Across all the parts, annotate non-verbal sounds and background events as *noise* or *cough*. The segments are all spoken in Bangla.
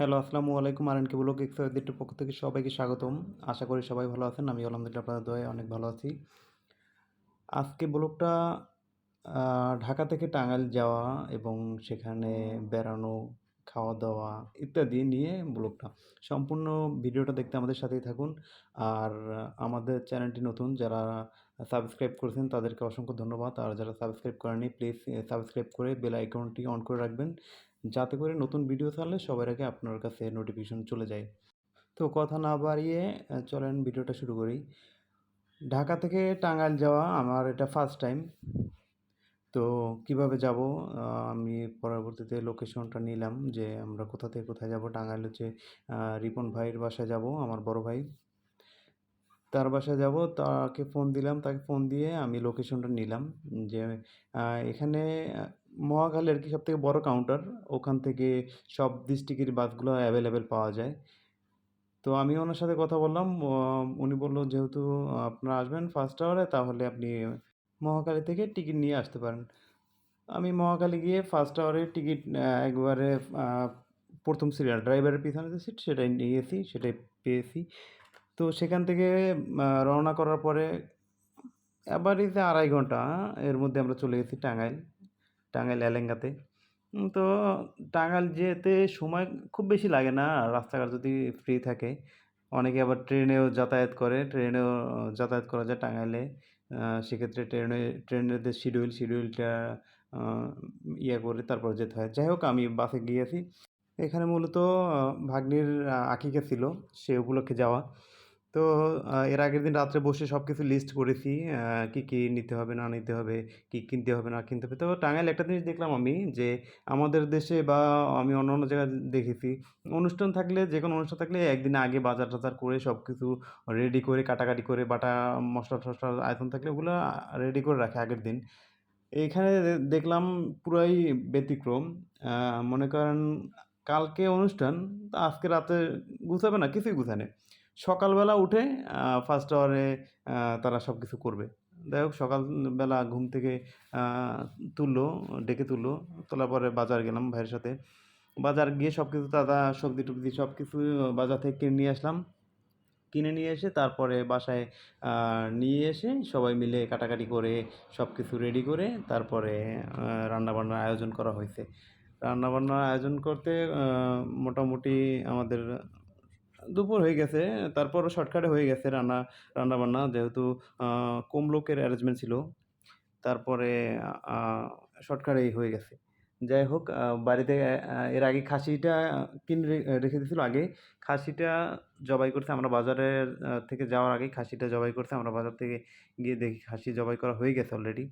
হ্যালো, আসসালামু আলাইকুম আর এন কে ব্লগ এক্সাইটের পক্ষ থেকে সবাইকে স্বাগতম। আশা করি সবাই ভালো আছেন আমি আলহামদুলিল্লাহ আপনাদের দয়ে অনেক ভালো আছি। আজকে ব্লগটা ঢাকা থেকে টাঙ্গাইল যাওয়া এবং সেখানে বেড়ানো খাওয়া দাওয়া ইত্যাদি নিয়ে ব্লগটা। সম্পূর্ণ ভিডিওটা দেখতে আমাদের সাথেই থাকুন। আর আমাদের চ্যানেলটি নতুন, যারা সাবস্ক্রাইব করেছেন তাদেরকে অসংখ্য ধন্যবাদ। আর যারা সাবস্ক্রাইব করেনি প্লিজ সাবস্ক্রাইব করে বেল আইকনটি অন করে রাখবেন। যাতে করে নতুন ভিডিও ছাড়লে সবার আগে আপনার কাছে নোটিফিকেশন চলে যায়। তো কথা না বাড়িয়ে চলেন ভিডিওটা শুরু করি। ঢাকা থেকে টাঙ্গাইল যাওয়া আমার এটা ফার্স্ট টাইম তো কীভাবে যাব? আমি পরবর্তীতে লোকেশনটা নিলাম যে আমরা কোথা থেকে কোথায় যাব? টাঙ্গাইল হচ্ছে রিপন ভাইয়ের বাসায় যাব, আমার বড় ভাই। তার বাসায় যাব, তাকে ফোন দিলাম। তাকে ফোন দিয়ে আমি লোকেশনটা নিলাম। যে এখানে মহাখালী আর কি সব থেকে বড় কাউন্টার ওখান থেকে সব ডিস্ট্রিক্টের বাসগুলো অ্যাভেলেবেল পাওয়া যায়। তো আমি ওনার সাথে কথা বললাম উনি বলল যেহেতু আপনারা আসবেন ফার্স্ট আওয়ারে তাহলে আপনি মহাখালী থেকে টিকিট নিয়ে আসতে পারেন। আমি মহাখালী গিয়ে ফার্স্ট আওয়ারে টিকিট একবারে প্রথম সিরিয়াল ড্রাইভারের পিছনে যে সিট সেটাই নিয়েছি, সেটাই পেয়েছি। তো সেখান থেকে রওনা করার পরে অ্যাভারেজে আড়াই ঘণ্টা, এর মধ্যে আমরা চলে গেছি টাঙ্গাইল। টাঙ্গাইল এলেঙ্গাতে। তো টাঙ্গাইল যেতে সময় খুব বেশি লাগে না। রাস্তাঘাট যদি ফ্রি থাকে। অনেকে আবার ট্রেনেও যাতায়াত করে। ট্রেনেও যাতায়াত করা যায় টাঙ্গাইলে। সেক্ষেত্রে ট্রেনে, ট্রেনের যে শিডিউল শিডিউলটা ইয়ে করে তারপর যেতে হয়। যাই হোক, আমি বাসে গিয়েছি। এখানে মূলত ভাগ্নির আকিকা ছিল। সে উপলক্ষে যাওয়া। তো এর আগের দিন রাত্রে বসে সব কিছু লিস্ট করেছি কি কি নিতে হবে, না নিতে হবে, কি কিনতে হবে, না কিনতে হবে। তো টাঙ্গাইল একটা জিনিস দেখলাম আমি যে, আমাদের দেশে বা আমি অন্য অন্য জায়গায় দেখেছি, অনুষ্ঠান থাকলে যে কোনো অনুষ্ঠান থাকলে একদিন আগে বাজার টাজার করে সব কিছু রেডি করে, কাটাকাটি করে বাটা, মশলা টশলা আয়তন থাকলে ওগুলো রেডি করে রাখে আগের দিন। এইখানে দেখলাম পুরাই ব্যতিক্রম মনে করেন কালকে অনুষ্ঠান, আজকে রাতে গুছাবে না, কিছুই গুছানে সকালবেলা উঠে ফার্স্ট আওয়ারে তারা সব কিছু করবে। যাই হোক, সকালবেলা ঘুম থেকে তুললো, ডেকে তুললো, তোলার পরে বাজার গেলাম ভাইয়ের সাথে। বাজার গিয়ে সব কিছু দাদা সবজি টবজি সব কিছু বাজার থেকে কিনে নিয়ে আসলাম। কিনে নিয়ে এসে তারপরে বাসায় নিয়ে এসে সবাই মিলে কাটাকাটি করে সব কিছু রেডি করে তারপরে রান্নাবান্নার আয়োজন করা হয়েছে। রান্নাবান্নার আয়োজন করতে মোটামুটি আমাদের দুপুর হয়ে গেছে, তারপর শর্টকাটে হয়ে গেছে রান্না রান্নাবান্না যেহেতু কম লোকের অ্যারেঞ্জমেন্ট ছিল, তারপরে শর্টকাটেই হয়ে গেছে। যাই হোক বাড়িতে এর আগে খাসিটা কিনে রেখে দিয়েছিল আগে। খাসিটা জবাই করতে আমরা বাজারের থেকে যাওয়ার আগে খাসিটা জবাই করতে আমরা বাজার থেকে গিয়ে দেখি খাসি জবাই করা হয়ে গেছে অলরেডি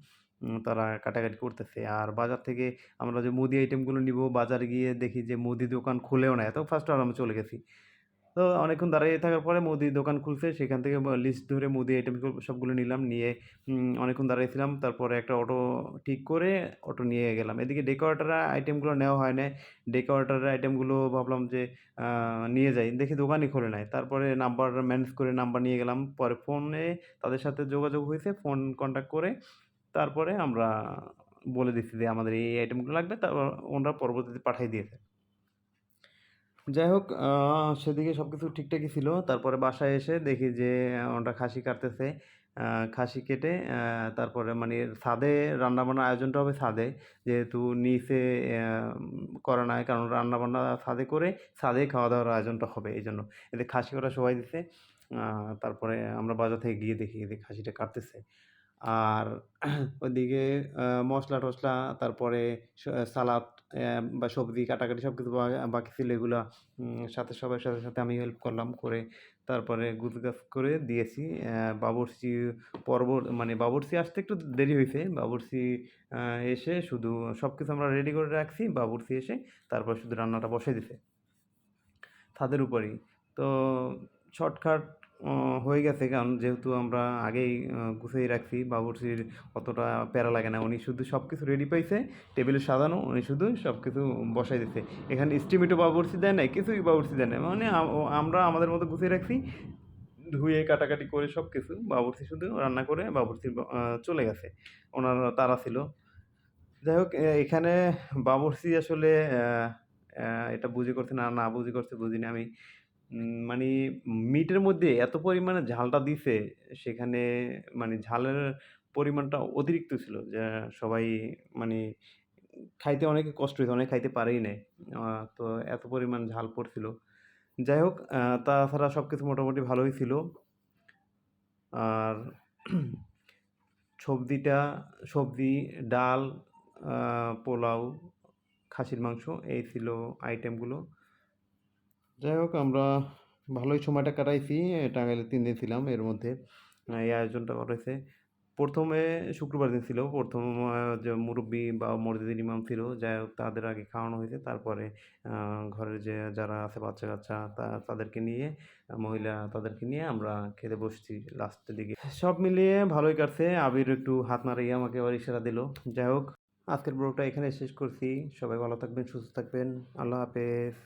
তারা কাটাকাটি করতেছে। আর বাজার থেকে আমরা যে মুদি আইটেমগুলো নিব, বাজার গিয়ে দেখি যে মুদি দোকান খুলেও না। এত ফার্স্ট আর আমরা চলে গেছি। তো অনেকক্ষণ দাঁড়িয়ে থাকার পরে মুদি দোকান খুলছে। সেখান থেকে লিস্ট ধরে মুদি আইটেম সবগুলো নিলাম। নিয়ে অনেকক্ষণ দাঁড়িয়েছিলাম তারপরে একটা অটো ঠিক করে অটো নিয়ে গেলাম। এদিকে ডেকোরেটার আইটেমগুলো নেওয়া হয় না ডেকোরেটারের আইটেমগুলো ভাবলাম যে নিয়ে যাই। দেখি দোকানই খোলে নাই। তারপরে নাম্বার ম্যানেজ করে নাম্বার নিয়ে গেলাম। পরে ফোনে তাদের সাথে যোগাযোগ হয়েছে। ফোন কন্ট্যাক্ট করে তারপরে আমরা বলে দিচ্ছি যে, আমাদের এই আইটেমগুলো লাগবে। তারপর ওনারা পরবর্তীতে পাঠিয়ে দিয়েছে। যাই হোক সেদিকে সব কিছু ঠিকঠাকই ছিল। তারপরে বাসায় এসে দেখি যে, ওটা খাসি কাটতেছে। খাসি কেটে তারপরে মানে ছাদে রান্নাবান্নার আয়োজনটা হবে ছাদে যেহেতু নিচে করা নাই, কারণ রান্নাবান্না ছাদে করে ছাদে খাওয়া দাওয়ার আয়োজনটা হবে এই জন্য এতে খাসি করা সবাই দিছে। তারপরে আমরা বাজার থেকে গিয়ে দেখি যে খাসিটা কাটতেছে। আর ওইদিকে মশলা টশলা তারপরে সালাদ বা সবজি কাটাকাটি সব কিছু বাকি ছিল এগুলো সাথে সবার সাথে সাথে আমি হেল্প করলাম করে তারপরে গুছগাছ করে দিয়েছি। বাবরসি পর্ব মানে বাবরসি আসতে একটু দেরি হয়েছে বাবরসি এসে শুধু সব কিছু আমরা রেডি করে রাখছি বাবরসি এসে তারপর শুধু রান্নাটা বসে দিছে। ছাদের উপরেই। তো শর্টকাট হয়ে গেছে। কারণ যেহেতু আমরা আগেই গুছিয়ে রাখছি, বাবুর্চির অতটা প্যারা লাগে না। উনি শুধু সব কিছু রেডি পাইছে টেবিলে সাজানো, উনি শুধু সব কিছু বসাই দিচ্ছে এখানে স্টিমেটো বাবুর্চি দেয় না কিছুই বাবুর্চি দেয় না মানে আমরা আমাদের মতো গুছিয়ে রাখছি, ধুয়ে কাটাকাটি করে সব কিছু বাবুর্চি শুধু রান্না করে বাবুর্চি চলে গেছে। ওনার তারা ছিল। যাই হোক এখানে বাবুর্চি আসলে এটা বুঝে করছে না না বুঝে করছে বুঝিনি আমি। মানে মিটের মধ্যে এত পরিমাণে ঝালটা দিছে, সেখানে মানে ঝালের পরিমাণটা অতিরিক্ত ছিল, যা সবাই মানে খাইতে অনেকে কষ্ট হয়েছে অনেকে খাইতে পারেই নাই। তো এত পরিমাণ ঝাল পড়ছিল। যাই হোক তাছাড়া সব কিছু মোটামুটি ভালোই ছিল। আর *clears throat* সবজিটা, সবজি, ডাল পোলাও, খাসির মাংস, এই ছিল আইটেমগুলো যাই হোক, আমরা ভালোই সময়টা কাটাইছি টাঙ্গাইলে তিন দিন ছিলাম এর মধ্যে এই আয়োজনটা করেছে। প্রথমে শুক্রবার দিন ছিল, প্রথম যে মুরব্বী বা মসজিদের ইমাম ছিল, যাই হোক, তাদের আগে খাওয়ানো হয়েছে, তারপরে ঘরের যে যারা আছে বাচ্চা কাচ্চা তা, তাদেরকে নিয়ে, মহিলা তাদেরকে নিয়ে আমরা খেতে বসছি লাস্টের দিকে। সব মিলিয়ে ভালোই কাটছে, আবির একটু হাত নাড়িয়ে আমাকে আবার ইশারা দিল। যাই হোক, আজকের ব্লগটা এখানে শেষ করছি, সবাই ভালো থাকবেন, সুস্থ থাকবেন, আল্লাহ হাফেজ।